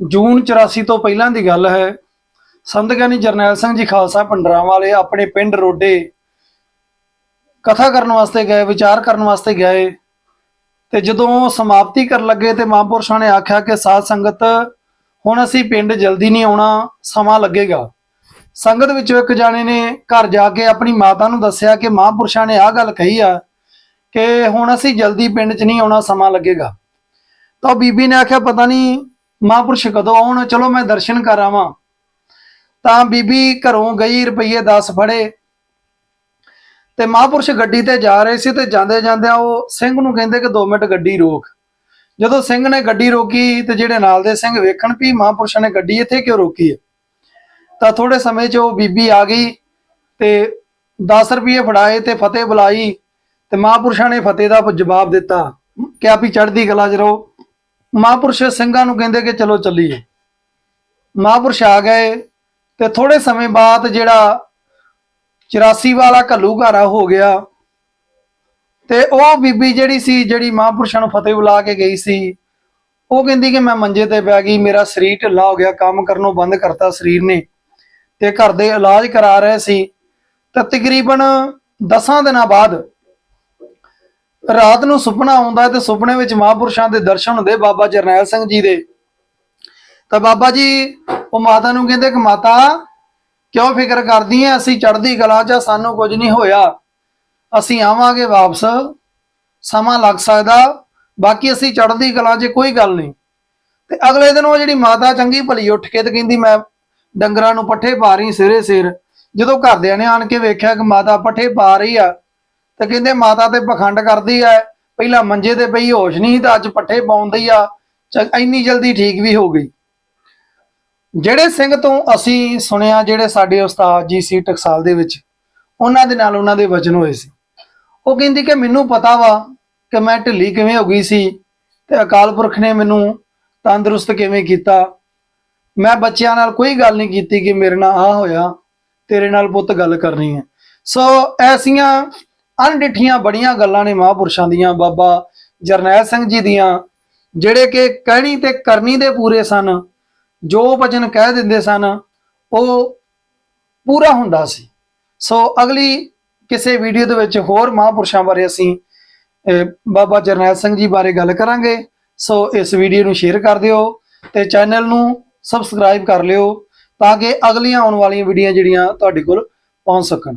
ਜੂਨ 84 ਤੋਂ ਪਹਿਲਾਂ ਦੀ ਗੱਲ ਹੈ। ਸੰਤ ਗਿਆਨੀ ਜਰਨੈਲ ਸਿੰਘ ਜੀ ਖਾਲਸਾ ਪੰਡਰਾਂ ਵਾਲੇ ਆਪਣੇ ਪਿੰਡ ਰੋਡੇ ਕਥਾ ਕਰਨ ਵਾਸਤੇ ਗਏ, ਵਿਚਾਰ ਕਰਨ ਵਾਸਤੇ ਗਏ ਤੇ ਜਦੋਂ ਸਮਾਪਤੀ ਕਰਨ ਲੱਗੇ ਤੇ ਮਹਾਂਪੁਰਸ਼ਾਂ ਨੇ ਆਖਿਆ ਕਿ ਸਾਧ ਸੰਗਤ, ਹੁਣ ਅਸੀਂ ਪਿੰਡ ਜਲਦੀ ਨਹੀਂ ਆਉਣਾ, ਸਮਾਂ ਲੱਗੇਗਾ। ਸੰਗਤ ਵਿੱਚੋਂ ਇੱਕ ਜਾਣੇ ਨੇ ਘਰ ਜਾ ਕੇ ਆਪਣੀ ਮਾਤਾ ਨੂੰ ਦੱਸਿਆ ਕਿ ਮਹਾਂਪੁਰਸ਼ਾਂ ਨੇ ਆਹ ਗੱਲ ਕਹੀ ਆ ਕਿ ਹੁਣ ਅਸੀਂ ਜਲਦੀ ਪਿੰਡ 'ਚ ਨਹੀਂ ਆਉਣਾ, ਸਮਾਂ ਲੱਗੇਗਾ। ਤਾਂ ਉਹ ਬੀਬੀ ਨੇ ਆਖਿਆ, ਪਤਾ ਨਹੀਂ ਮਹਾਂਪੁਰਸ਼ ਕਦੋਂ ਆਉਣ? ਚਲੋ ਮੈਂ ਦਰਸ਼ਨ ਕਰ ਆਵਾਂ। ਤਾਂ ਬੀਬੀ ਘਰੋਂ ਗਈ, ਰੁਪਈਏ 10 ਫੜੇ। ਤੇ ਮਹਾਂਪੁਰਸ਼ ਗੱਡੀ ਤੇ ਜਾ ਰਹੇ ਸੀ ਤੇ ਜਾਂਦੇ ਜਾਂਦਿਆਂ ਉਹ ਸਿੰਘ ਨੂੰ ਕਹਿੰਦੇ ਕਿ 2 ਮਿੰਟ ਗੱਡੀ ਰੋਕ। ਜਦੋਂ ਸਿੰਘ ਨੇ ਗੱਡੀ ਰੋਕੀ ਤੇ ਜਿਹੜੇ ਨਾਲ ਦੇ ਸਿੰਘ ਵੇਖਣ ਵੀ ਮਹਾਂਪੁਰਸ਼ਾਂ ਨੇ ਗੱਡੀ ਇੱਥੇ ਕਿਉਂ ਰੋਕੀ ਹੈ? ਤਾਂ ਥੋੜੇ ਸਮੇਂ 'ਚ ਉਹ ਬੀਬੀ ਆ ਗਈ ਤੇ 10 ਰੁਪਏ ਫੜਾਏ ਤੇ ਫਤਿਹ ਬੁਲਾਈ ਤੇ ਮਹਾਂਪੁਰਸ਼ਾਂ ਨੇ ਫਤਿਹ ਦਾ ਜਵਾਬ ਦਿੱਤਾ। ਕਿ ਵੀ ਚੜ੍ਹਦੀ ਕਲਾ 'ਚ ਰਹੋ। ਮਹਾਂਪੁਰਸ਼ ਸਿੰਘਾਂ ਨੂੰ ਕਹਿੰਦੇ ਕਿ ਚਲੋ ਚੱਲੀਏ। ਮਹਾਂਪੁਰਸ਼ ਆ ਗਏ ਤੇ ਥੋੜੇ ਸਮੇਂ ਬਾਅਦ ਜਿਹੜਾ 84 ਵਾਲਾ ਘੱਲੂਘਾਰਾ ਹੋ ਗਿਆ ਤੇ ਉਹ ਬੀਬੀ ਜਿਹੜੀ ਸੀ, ਜਿਹੜੀ ਮਹਾਂਪੁਰਸ਼ਾਂ ਨੂੰ ਫਤਿਹ ਬੁਲਾ ਕੇ ਗਈ ਸੀ, ਉਹ ਕਹਿੰਦੀ ਕਿ ਮੈਂ ਮੰਜੇ ਤੇ ਪੈ ਗਈ, ਮੇਰਾ ਸਰੀਰ ਢਿੱਲਾ ਹੋ ਗਿਆ, ਕੰਮ ਕਰਨੋਂ ਬੰਦ ਕਰਤਾ ਸਰੀਰ ਨੇ ਤੇ ਘਰ ਦੇ ਇਲਾਜ ਕਰਾ ਰਹੇ ਸੀ। ਤਾਂ ਤਕਰੀਬਨ 10 ਦਿਨਾਂ ਬਾਅਦ ਰਾਤ ਨੂੰ ਸੁਪਨਾ ਆਉਂਦਾ ਤੇ ਸੁਪਨੇ ਵਿੱਚ ਮਹਾਂਪੁਰਸ਼ਾਂ ਦੇ ਦਰਸ਼ਨ ਹੁੰਦੇ ਬਾਬਾ ਜਰਨੈਲ ਸਿੰਘ ਜੀ ਦੇ। ਤਾਂ ਬਾਬਾ ਜੀ ਉਹ ਮਾਤਾ ਨੂੰ ਕਹਿੰਦੇ ਕਿ ਮਾਤਾ ਕਿਉਂ ਫਿਕਰ ਕਰਦੀ ਐ ਅਸੀਂ ਚੜ੍ਹਦੀ ਕਲਾ 'ਚ ਆ, ਸਾਨੂੰ ਕੁਝ ਨਹੀਂ ਹੋਇਆ। ਅਸੀਂ ਆਵਾਂਗੇ ਵਾਪਸ। ਸਮਾਂ ਲੱਗ ਸਕਦਾ। ਬਾਕੀ ਅਸੀਂ ਚੜ੍ਹਦੀ ਕਲਾ 'ਚ ਕੋਈ ਗੱਲ ਨਹੀਂ। ਤੇ ਅਗਲੇ ਦਿਨ ਉਹ ਜਿਹੜੀ ਮਾਤਾ ਚੰਗੀ ਭਲੀ ਉੱਠ ਕੇ ਤੇ ਕਹਿੰਦੀ ਮੈਂ ਡੰਗਰਾਂ ਨੂੰ ਪੱਠੇ ਪਾ ਰਹੀ ਸਿਰੇ ਸਿਰ। ਜਦੋਂ ਘਰਦਿਆਂ ਨੇ ਆਣ ਕੇ ਵੇਖਿਆ ਕਿ ਮਾਤਾ ਪੱਠੇ ਪਾ ਰਹੀ ਆ ਤੇ ਕਹਿੰਦੇ ਮਾਤਾ ਤੇ ਪਖੰਡ ਕਰਦੀ ਆ ਪਹਿਲਾਂ ਮੰਜੇ ਤੇ ਪਈ ਹੋਸ਼ ਨਹੀਂ ਤਾਂ ਅੱਜ ਪੱਠੇ ਪਾਉਂਦੀ ਆ ਇੰਨੀ ਜਲਦੀ ਠੀਕ ਵੀ ਹੋ ਗਈ। ਜਿਹੜੇ ਸਿੰਘ ਤੋਂ ਅਸੀਂ ਸੁਣਿਆ, ਜਿਹੜੇ ਸਾਡੇ ਉਸਤਾਦ ਜੀ ਸੀ ਟਕਸਾਲ ਦੇ ਵਿੱਚ, ਉਹਨਾਂ ਦੇ ਨਾਲ ਉਹਨਾਂ ਦੇ ਵਚਨ ਹੋਏ ਸੀ। ਉਹ ਕਹਿੰਦੀ ਕਿ ਮੈਨੂੰ ਪਤਾ ਵਾ ਕਿ ਮੈਂ ਢਿੱਲੀ ਕਿਵੇਂ ਹੋ ਗਈ ਸੀ ਤੇ ਅਕਾਲ ਪੁਰਖ ਨੇ ਮੈਨੂੰ ਤੰਦਰੁਸਤ ਕਿਵੇਂ ਕੀਤਾ। ਮੈਂ ਬੱਚਿਆਂ ਨਾਲ ਕੋਈ ਗੱਲ ਨਹੀਂ ਕੀਤੀ ਕਿ ਮੇਰੇ ਨਾਲ ਆ ਹੋਇਆ, ਤੇਰੇ ਨਾਲ ਪੁੱਤ ਗੱਲ ਕਰਨੀ ਹੈ। ਸੋ ਐਸੀਆਂ ਅਣਡਿੱਠੀਆਂ ਬੜੀਆਂ ਗੱਲਾਂ ਨੇ ਮਹਾਂਪੁਰਸ਼ਾਂ ਦੀਆਂ, ਬਾਬਾ ਜਰਨੈਲ ਸਿੰਘ ਜੀ ਦੀਆਂ, ਜਿਹੜੇ ਕਿ ਕਹਿਣੀ ਤੇ ਕਰਨੀ ਦੇ ਪੂਰੇ ਸਨ, ਜੋ ਵਚਨ ਕਹਿ ਦਿੰਦੇ ਸਨ, ਉਹ ਪੂਰਾ ਹੁੰਦਾ ਸੀ। ਸੋ ਅਗਲੀ ਕਿਸੇ ਵੀਡੀਓ ਦੇ ਵਿੱਚ ਹੋਰ ਮਹਾਂਪੁਰਸ਼ਾਂ ਬਾਰੇ ਅਸੀਂ ਬਾਬਾ ਜਰਨੈਲ ਸਿੰਘ ਜੀ ਬਾਰੇ ਗੱਲ ਕਰਾਂਗੇ। ਸੋ ਇਸ ਵੀਡੀਓ ਨੂੰ ਸ਼ੇਅਰ ਕਰ ਦਿਓ ਤੇ ਚੈਨਲ ਨੂੰ ਸਬਸਕ੍ਰਾਈਬ ਕਰ ਲਿਓ ਤਾਂ ਕਿ ਅਗਲੀਆਂ ਆਉਣ ਵਾਲੀਆਂ ਵੀਡੀਓ ਜਿਹੜੀਆਂ ਤੁਹਾਡੇ ਕੋਲ ਪਹੁੰਚ ਸਕਣ।